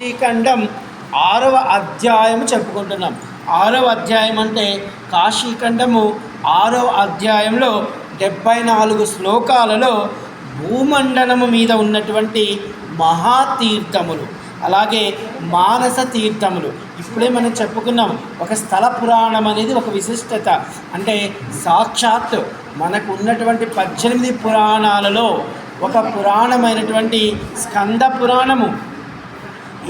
కాశీఖండం ఆరవ అధ్యాయం చెప్పుకుంటున్నాం. ఆరవ అధ్యాయం అంటే కాశీఖండము ఆరవ అధ్యాయంలో డెబ్బై నాలుగు శ్లోకాలలో భూమండలము మీద ఉన్నటువంటి మహాతీర్థములు అలాగే మానస తీర్థములు. ఇప్పుడే మనం చెప్పుకున్నాం ఒక స్థల పురాణం అనేది ఒక విశిష్టత. అంటే సాక్షాత్ మనకు ఉన్నటువంటి పద్దెనిమిది పురాణాలలో ఒక పురాణమైనటువంటి స్కంద పురాణము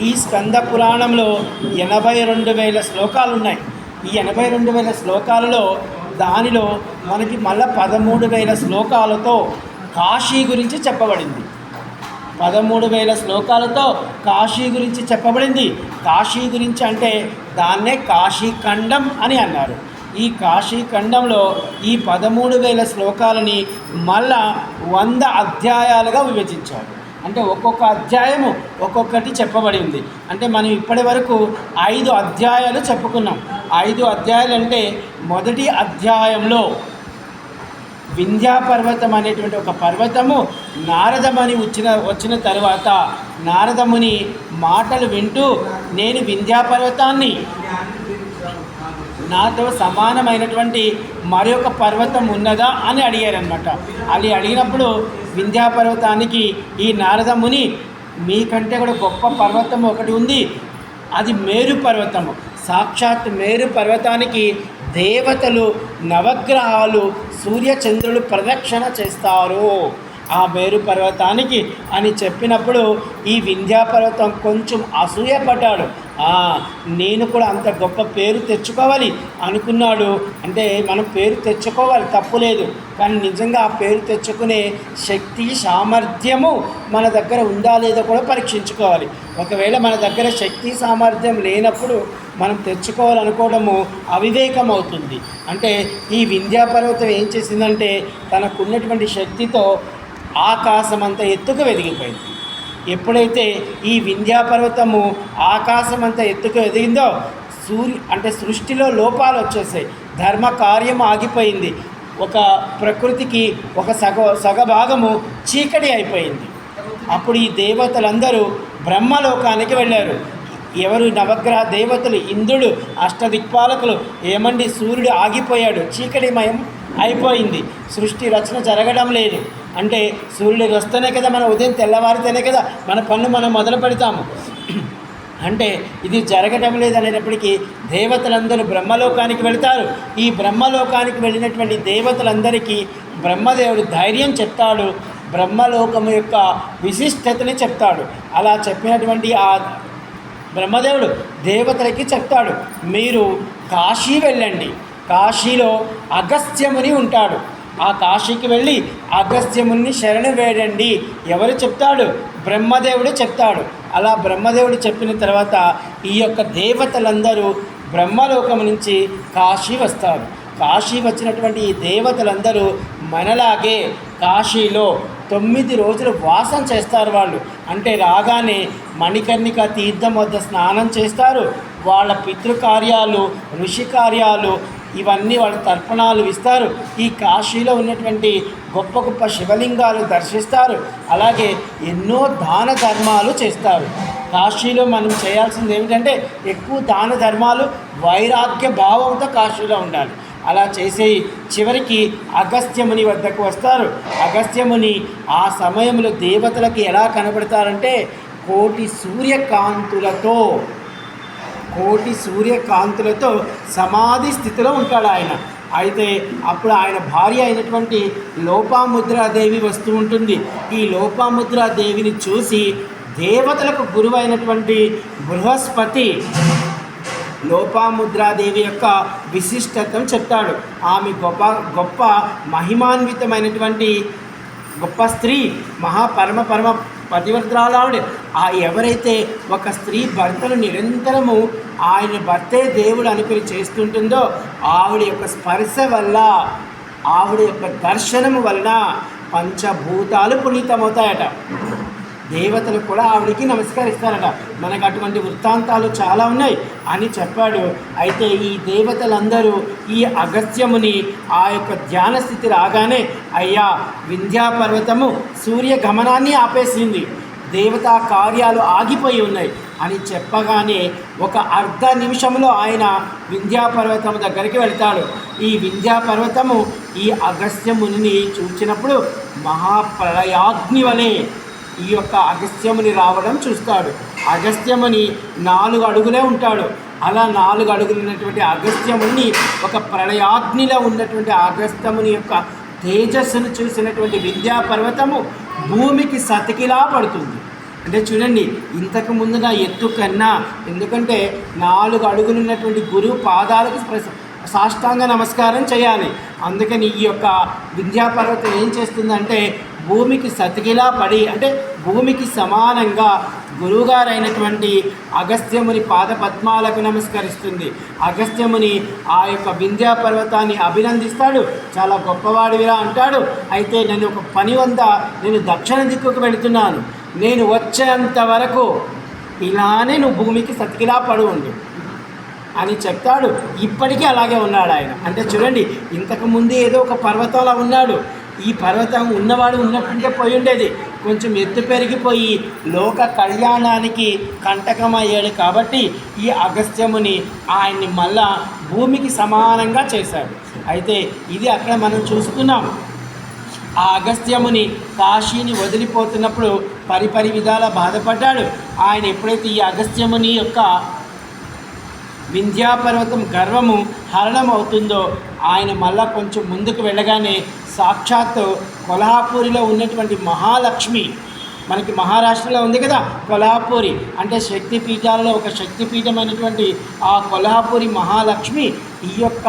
ఈ స్కంద పురాణంలో ఎనభై రెండు వేల శ్లోకాలు ఉన్నాయి. ఈ ఎనభై రెండు వేల శ్లోకాలలో దానిలో మనకి మళ్ళీ పదమూడు వేల శ్లోకాలతో కాశీ గురించి చెప్పబడింది. పదమూడు వేల శ్లోకాలతో కాశీ గురించి చెప్పబడింది. కాశీ గురించి అంటే దాన్నే కాశీఖండం అని అన్నారు. ఈ కాశీఖండంలో ఈ పదమూడు వేల శ్లోకాలని మళ్ళా వంద అధ్యాయాలుగా విభజించారు. అంటే ఒక్కొక్క అధ్యాయము ఒక్కొక్కటి చెప్పబడి ఉంది. అంటే మనం ఇప్పటి వరకు ఐదు అధ్యాయాలు చెప్పుకున్నాం. ఐదు అధ్యాయాలు అంటే మొదటి అధ్యాయంలో వింధ్యాపర్వతం అనేటువంటి ఒక పర్వతము నారదమని వచ్చిన వచ్చిన తర్వాత నారదముని మాటలు వింటూ నేను వింధ్యా పర్వతాన్ని నాతో సమానమైనటువంటి మరొక పర్వతం ఉన్నదా అని అడిగారనమాట అది అడిగినప్పుడు వింధ్యా పర్వతానికి ఈ నారదముని మీకంటే కూడా గొప్ప పర్వతం ఒకటి ఉంది. అది మేరు పర్వతము. సాక్షాత్ మేరు పర్వతానికి దేవతలు నవగ్రహాలు సూర్యచంద్రులు ప్రదక్షిణ చేస్తారు. ఆ మేరు పర్వతానికి అని చెప్పినప్పుడు ఈ వింధ్యా పర్వతం కొంచెం అసూయపడ్డాడు. నేను కూడా అంత గొప్ప పేరు తెచ్చుకోవాలి అనుకున్నాడు. అంటే మనం పేరు తెచ్చుకోవాలి తప్పులేదు కానీ నిజంగా ఆ పేరు తెచ్చుకునే శక్తి సామర్థ్యము మన దగ్గర ఉందా లేదో కూడా పరీక్షించుకోవాలి. ఒకవేళ మన దగ్గర శక్తి సామర్థ్యం లేనప్పుడు మనం తెచ్చుకోవాలనుకోవడము అవివేకం అవుతుంది అంటే ఈ వింధ్యా పర్వతం ఏం చేసిందంటే తనకున్నటువంటి శక్తితో ఆకాశం అంత ఎత్తుకు వెదిగిపోయింది. ఎప్పుడైతే ఈ వింధ్యా పర్వతము ఎత్తుకు ఎదిగిందో సూర్య అంటే సృష్టిలో లోపాలు వచ్చేసాయి. ధర్మ కార్యం ఆగిపోయింది. ఒక ప్రకృతికి ఒక సగ సగభాగము చీకటి అయిపోయింది. అప్పుడు ఈ దేవతలందరూ బ్రహ్మలోకానికి వెళ్ళారు. ఎవరు నవగ్రహ దేవతలు ఇంద్రుడు అష్టదిక్పాలకులు ఏమండి సూర్యుడు ఆగిపోయాడు చీకటిమయం అయిపోయింది. సృష్టి రచన జరగడం లేదు. అంటే సూర్యుడు వస్తేనే కదా మన ఉదయం తెల్లవారితేనే కదా మన పనులు మనం మొదలు పెడతాము. అంటే ఇది జరగటం లేదనేటప్పటికీ దేవతలందరూ బ్రహ్మలోకానికి వెళ్తారు. ఈ బ్రహ్మలోకానికి వెళ్ళినటువంటి దేవతలందరికీ బ్రహ్మదేవుడు ధైర్యం చెప్తాడు. బ్రహ్మలోకము యొక్క విశిష్టతని చెప్తాడు. అలా చెప్పినటువంటి ఆ బ్రహ్మదేవుడు దేవతలకి చెప్తాడు. మీరు కాశీ వెళ్ళండి. కాశీలో అగస్త్యముని ఉంటాడు. ఆ కాశీకి వెళ్ళి అగస్త్యముని శరణు వేడండి. ఎవరు చెప్తాడు? బ్రహ్మదేవుడు చెప్తాడు. అలా బ్రహ్మదేవుడు చెప్పిన తర్వాత ఈ యొక్క దేవతలందరూ బ్రహ్మలోకం నుంచి కాశీ వస్తారు. కాశీ వచ్చినటువంటి ఈ దేవతలందరూ మనలాగే కాశీలో తొమ్మిది రోజులు వాసం చేస్తారు వాళ్ళు. అంటే రాగానే మణికర్ణిక తీర్థం వద్ద స్నానం చేస్తారు. వాళ్ళ పితృకార్యాలు ఋషి కార్యాలు ఇవన్నీ వాళ్ళు తర్పణాలు ఇస్తారు. ఈ కాశీలో ఉన్నటువంటి గొప్ప గొప్ప శివలింగాలు దర్శిస్తారు. అలాగే ఎన్నో దాన ధర్మాలు చేస్తారు. కాశీలో మనం చేయాల్సింది ఏమిటంటే ఎక్కువ దాన ధర్మాలు వైరాగ్య భావంతో కాశీలో ఉండాలి. అలా చేసే చివరికి అగస్త్యముని వద్దకు వస్తారు. అగస్త్యముని ఆ సమయంలో దేవతలకు ఎలా కనబడతారంటే కోటి సూర్యకాంతులతో కోటి సూర్యకాంతులతో సమాధి స్థితిలో ఉంటాడు ఆయన. అయితే అప్పుడు ఆయన భార్య అయినటువంటి లోపాముద్రాదేవి వస్తూ ఉంటుంది. ఈ లోపాముద్రాదేవిని చూసి దేవతలకు గురువైనటువంటి బృహస్పతి లోపాముద్రాదేవి యొక్క విశిష్టతను చెప్తాడు. ఆమె గొప్ప గొప్ప మహిమాన్వితమైనటువంటి గొప్ప స్త్రీ మహాపరమ పరమ పతివ్రతరాలావిడ ఆ ఎవరైతే ఒక స్త్రీ భర్తను నిరంతరము ఆయన భర్తే దేవుడు అనుకుని చేస్తుంటుందో ఆవిడ యొక్క స్పర్శ వల్ల ఆవిడ యొక్క దర్శనము వలన పంచభూతాలు పునీతమవుతాయట. దేవతలు కూడా ఆవిడికి నమస్కరిస్తారట. మనకు అటువంటి వృత్తాంతాలు చాలా ఉన్నాయి అని చెప్పాడు. అయితే ఈ దేవతలందరూ ఈ అగస్త్యముని ఆ యొక్క ధ్యాన స్థితి రాగానే అయ్యా వింధ్యాపర్వతము సూర్య గమనాన్ని ఆపేసింది. దేవతా కార్యాలు ఆగిపోయి ఉన్నాయి అని చెప్పగానే ఒక అర్ధ నిమిషంలో ఆయన వింధ్యాపర్వతం దగ్గరికి వెళ్తాడు. ఈ వింధ్యాపర్వతము ఈ అగస్త్య మునిని చూసినప్పుడు మహాప్రళయాగ్ని వలె ఈ యొక్క అగస్త్యముని రావడం చూస్తాడు. అగస్త్యముని నాలుగు అడుగులే ఉంటాడు. అలా నాలుగు అడుగులు ఉన్నటువంటి అగస్త్యముని ఒక ప్రళయాగ్నిలో ఉన్నటువంటి అగస్త్యముని యొక్క తేజస్సును చూసినటువంటి విద్యా పర్వతము భూమికి సతికిలా పడుతుంది. అంటే చూడండి ఇంతకు ముందు నా ఎత్తు కన్నా ఎందుకంటే నాలుగు అడుగులు ఉన్నటువంటి గురువు పాదాలకు సాష్టాంగ నమస్కారం చేయాలి. అందుకని ఈ యొక్క విద్యాపర్వతం ఏం చేస్తుందంటే భూమికి సతికిలా పడి అంటే భూమికి సమానంగా గురువుగారైనటువంటి అగస్త్యముని పాద పద్మాలకు నమస్కరిస్తుంది. అగస్త్యముని ఆ యొక్క వింధ్యా పర్వతాన్ని అభినందిస్తాడు. చాలా గొప్పవాడివిరా అంటాడు. అయితే నేను ఒక పని వంద నేను దక్షిణ దిక్కుకు వెళుతున్నాను. నేను వచ్చేంత వరకు ఇలానే నువ్వు భూమికి సతికిలా పడు ఉండు అని చెప్తాడు. ఇప్పటికీ అలాగే ఉన్నాడు ఆయన. అంటే చూడండి ఇంతకు ముందు ఏదో ఒక పర్వతంలా ఉన్నాడు. ఈ పర్వతం ఉన్నవాడు ఉన్నట్టుంటే పోయి ఉండేది కొంచెం ఎత్తు పెరిగిపోయి లోక కళ్యాణానికి కంటకమయ్యాడు కాబట్టి ఈ అగస్త్యముని ఆయన్ని మళ్ళా భూమికి సమానంగా చేశాడు. అయితే ఇది అక్కడ మనం చూసుకున్నాం. ఆ అగస్త్యముని కాశీని వదిలిపోతున్నప్పుడు పరిపరి విధాల బాధపడ్డాడు. ఆయన ఎప్పుడైతే ఈ అగస్త్యముని యొక్క వింధ్యాపర్వతం గర్వము హరణం అవుతుందో ఆయన మళ్ళా కొంచెం ముందుకు వెళ్ళగానే సాక్షాత్తు కొల్హాపూరిలో ఉన్నటువంటి మహాలక్ష్మి మనకి మహారాష్ట్రలో ఉంది కదా కొల్హాపూరి అంటే శక్తి పీఠాలలో ఒక శక్తిపీఠం అయినటువంటి ఆ కొల్హాపూరి మహాలక్ష్మి ఈ యొక్క